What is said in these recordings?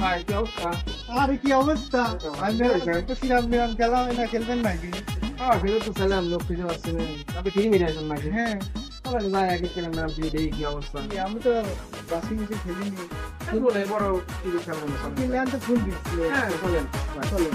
ভাই কি? অবস্থা আরে কি অবস্থা? আমি তো সিরাম মিরাম খেলা না খেলবেন নাকি? হ্যাঁ তো ছিলাম লোক খুঁজে পাচ্ছি না। আপনি ফিরে মিলে আসেন নাকি? হ্যাঁ। ভাই আগে ফিরে দেখি কি অবস্থা। আমি তো বাসি মিশে খেলিনি। খেলব না বড় কিছু খেলব না। ফুল দিচ্ছি হ্যাঁ চলেন চলেন।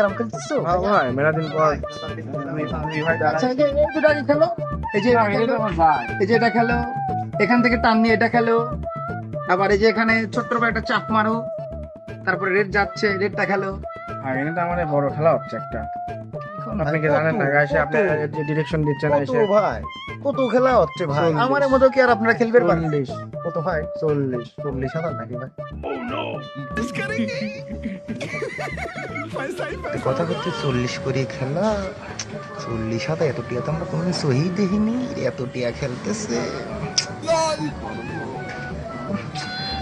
কেরম খেলতেছো ভাই মেলা দিন পর। আচ্ছা এই যে দুটো আগে খেলো? এই যে এটা খেলো এই যে এটা খেলো। এখান থেকে টান নিয়ে এটা খেলো। আবার এই যে এখানে ছোট্ট করে একটা চাপ মারো। তারপরে রেড যাচ্ছে রেডটা খেলো। আর এটা আমার আমাদের বড় খেলা হচ্ছে একটা। আপনি কি জানেন না? এসে আপনি যে ডিরেকশন দিচ্ছেন কত এসে। ভাই কত খেলা হচ্ছে ভাই? আমার মতো কি আর আপনারা খেলবেন চল্লিশ। কত ভাই? চল্লিশ চল্লিশ হাজার নাকি ভাই? কথা করতে চল্লিশ করে খেলা। চল্লিশ হাতে এত টিয়া তো আমরা কোনোদিন সহি দেখিনি। এত টিয়া খেলতেছে।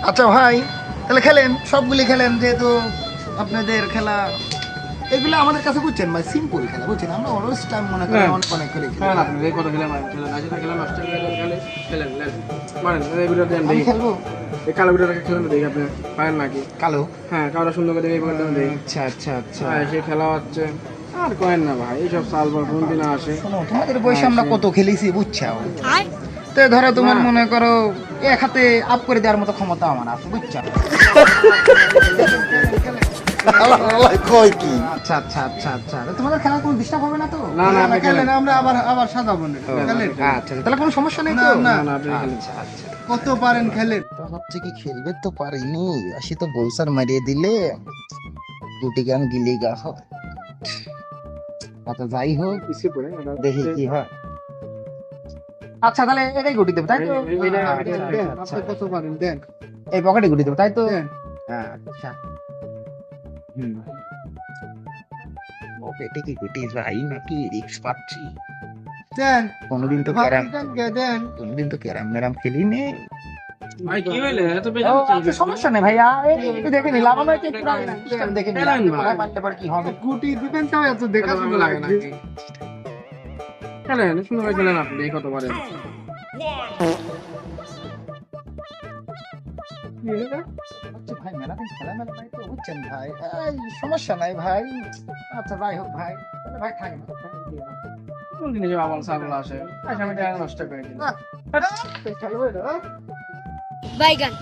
আচ্ছা ভাই তাহলে খেলেন সবগুলি খেলেন যেহেতু আপনাদের খেলা এগুলো আমাদের কাছে বুঝছেন ভাই সিম্পল খেলা বুঝছেন? আমরা অলওয়েজ টাইম মনে করি হ্যাঁ। অনেক অনেক করে খেলি। খেলেন আপনি কত খেলেন ভাই? খেলেন আজকে খেলেন নষ্ট খেলেন মারেন এই দেন আমি খেলব। এই কালো খেলেন দেখি আপনি। পারেন নাকি? কালো? হ্যাঁ কারও সুন্দর করে দেখি দেখি। আচ্ছা আচ্ছা আচ্ছা। হ্যাঁ সে খেলা হচ্ছে। আর কয়েন না ভাই এইসব সাল পর কোন দিন আসে। তোমাদের বয়সে আমরা কত খেলেছি বুঝছ তো ধরো তোমার মনে করো এক হাতে আপ করে দেওয়ার মতো ক্ষমতা আমার আছে বুঝছ আচ্ছা তাহলে কোনো সমস্যা যাই হোক দেখি কি হয় আচ্ছা তাহলে এটাই গুটি দেবো তাই তো এই- পকেটে গুটি দেবো তাই তো আচ্ছা। ও পেটে কি গুটি যাই নাকি রিক্স পাচ্ছি। দেন কোনোদিন তো ক্যারাম দেন দেন। কোনোদিন তো ক্যারাম ম্যারাম খেলিনি ভাই কি হইলে? এত বেশি ও, হচ্ছে? আচ্ছা, সমস্যা নেই ভাইয়া। একটু দেখে নিলাম আমরা একটু একটু সিস্টেম দেখে নিলাম খেলেন পার কি হবে? গুটি দিবেন তাও এত দেখা এত লাগে নাকি? খেলেন সুন্দর খেলেন আপনি কত পারেন ভাই মেলা দিন খেলা মেলা নাই তো বুঝছেন ভাই? এই সমস্যা নাই ভাই। আচ্ছা যাই হোক ভাই। তাহলে ভাই থাকেন কোন ছাগল আসে? আমি টাকা নষ্ট করে দিই বাইগান।